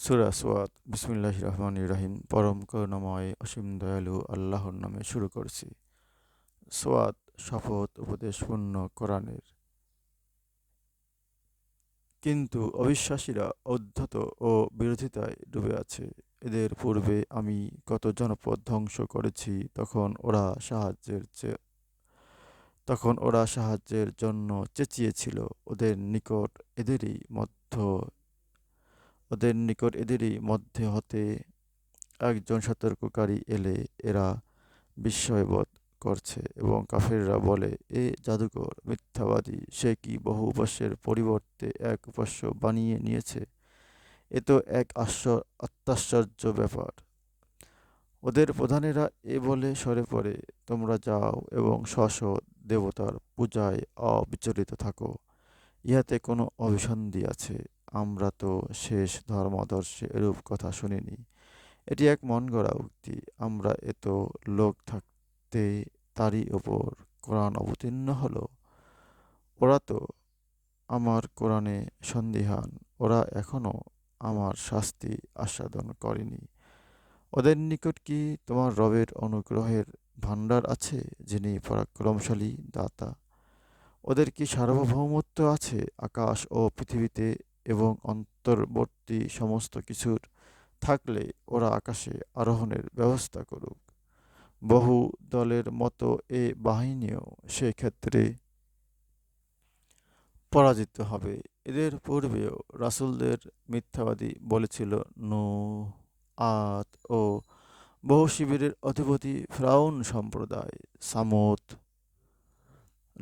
সুরা সোয়াত বিসমুল্লাহ রহমান রাহিম, পরম করুণাময়, অসীম দয়ালু আল্লাহর নামে শুরু করছি। সোয়াত, শপথ উপদেশপূর্ণ কোরআনের। কিন্তু অবিশ্বাসীরা অধ্যত ও বিরোধিতায় ডুবে আছে। এদের পূর্বে আমি কত জনপদ ধ্বংস করেছি, তখন ওরা সাহায্যের তখন ওরা সাহায্যের জন্য চেঁচিয়েছিল। ওদের নিকট এদেরই মধ্য ওদের নিকট এদেরই মধ্যে হতে একজন সতর্ককারী এলে এরা বিস্ময়বোধ করছে এবং কাফেররা বলে, এ জাদুকর, মিথ্যাবাদী, সে কি বহু উপাস্যের পরিবর্তে এক উপাস্য বানিয়ে নিয়েছে? এ তো এক আশ্চ অত্যাশ্চর্য ব্যাপার। ওদের প্রধানেরা এ বলে সরে পড়ে, তোমরা যাও এবং স্ব স্ব দেবতার পূজায় অবিচলিত থাকো। ইহাতে কোনো অভিসন্ধি আছে। আমরা তো শেষ ধর্মাদর্শে এরূপ কথা শুনিনি। এটি এক মন গড়া উক্তি। আমরা এত লোক থাকতে তারই ওপর কোরআন অবতীর্ণ হলো। ওরা তো আমার কোরআনে সন্দিহান। ওরা এখনও আমার শাস্তি আস্বাদন করেনি। ওদের নিকট কি তোমার রবের অনুগ্রহের ভাণ্ডার আছে, যিনি পরাক্রমশালী দাতা? ওদের কি সার্বভৌমত্ব আছে, আকাশ ও পৃথিবীতে এবং অন্তর্বর্তী সমস্ত কিছুর থাকলে ওরা আকাশে আরোহণের ব্যবস্থা করুক। বহু দলের মতো এ বাহিনীও সেক্ষেত্রে পরাজিত হবে। এদের পূর্বেও রাসূলদের মিথ্যাবাদী বলেছিল নূ আদ ও বহু শিবিরের অধিপতি ফ্রাউন সম্প্রদায়, সামুদ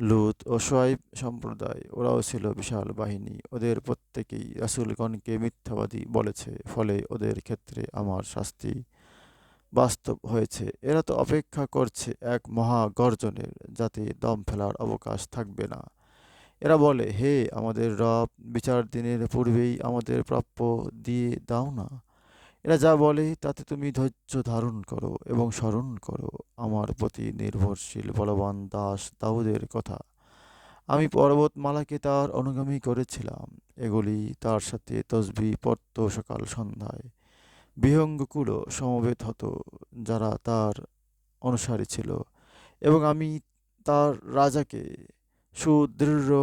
লুত ও সোয়াইব সম্প্রদায়, ওরাও ছিল বিশাল বাহিনী। ওদের প্রত্যেকেই রাসুলগণকে মিথ্যাবাদী বলেছে, ফলে ওদের ক্ষেত্রে আমার শাস্তি বাস্তব হয়েছে। এরা তো অপেক্ষা করছে এক মহা গর্জনের যাতে দম ফেলার অবকাশ থাকবে না। এরা বলে, হে আমাদের রব, বিচার দিনের পূর্বেই আমাদের প্রাপ্য দিয়ে দাও না। এরা যা বলে তাতে তুমি ধৈর্য ধারণ করো এবং স্মরণ করো আমার প্রতি নির্ভরশীল, বলবান দাস দাউদের কথা। আমি পর্বতমালাকে তার অনুগামী করেছিলাম। এগুলি তার সাথে তসবি পড়ত সকাল, সন্ধ্যায়। বিহঙ্গকুলো সমবেত হতো, যারা তার অনুসারী ছিল। এবং আমি তার রাজাকে সুদৃঢ়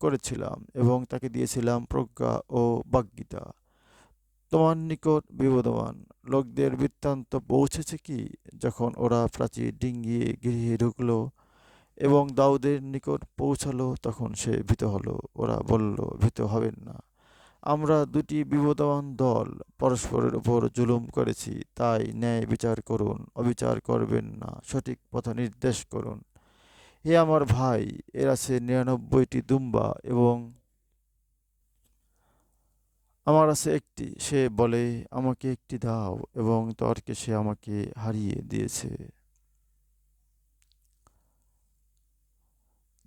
করেছিলাম এবং তাকে দিয়েছিলাম প্রজ্ঞা ও বাগ্যিতা তোমার নিকট বিবদমান। লোকদের বৃত্তান্ত পৌঁছেছে কি? যখন ওরা প্রাচীর ডিঙ্গিয়ে গৃহে ঢুকলো এবং দাউদের নিকট পৌঁছালো, তখন সে ভীত হলো। ওরা বলল, ভীত হবেন না। আমরা দুটি বিবদমান দল পরস্পরের উপর জুলুম করেছি। তাই ন্যায় বিচার করুন, অবিচার করবেন না, সঠিক পথ নির্দেশ করুন। হে আমার ভাই, এর আছে নিরানব্বইটি দুম্বা এবং আমার আছে একটি, সে বলে, আমাকে একটি দাও এবং তর্কে সে আমাকে হারিয়ে দিয়েছে।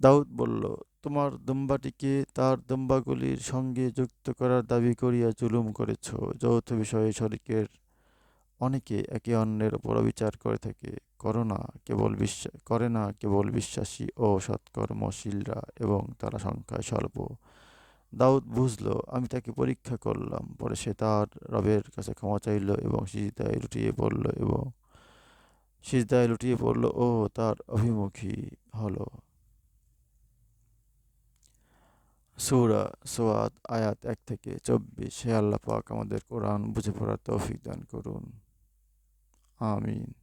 দাউদ বলল, তোমার দুম্বাটিকে তার দুম্বাগুলির সঙ্গে যুক্ত করার দাবি করিয়া জুলুম করেছ। যৌথ বিষয়ে শরিকের অনেকে একে অন্যের উপর বিচার করে থাকে। করো না কেবল বিশ্বাস, করে না কেবল বিশ্বাসী ও সৎকর্মশীলরা এবং তারা সংখ্যায় স্বল্প দাউদ বুঝলো, আমি তাকে পরীক্ষা করলাম। পরে সে তার রবের কাছে ক্ষমা চাইল এবং সিজদায় লুটিয়ে পড়ল এবং সিজদায় লুটিয়ে পড়ল ও তার অভিমুখী হল। সূরা সোয়াদ আয়াত এক থেকে চব্বিশ। হে আল্লাহ পাক আমাদের কোরআন বুঝে পড়ার তৌফিক দান করুন। আমিন।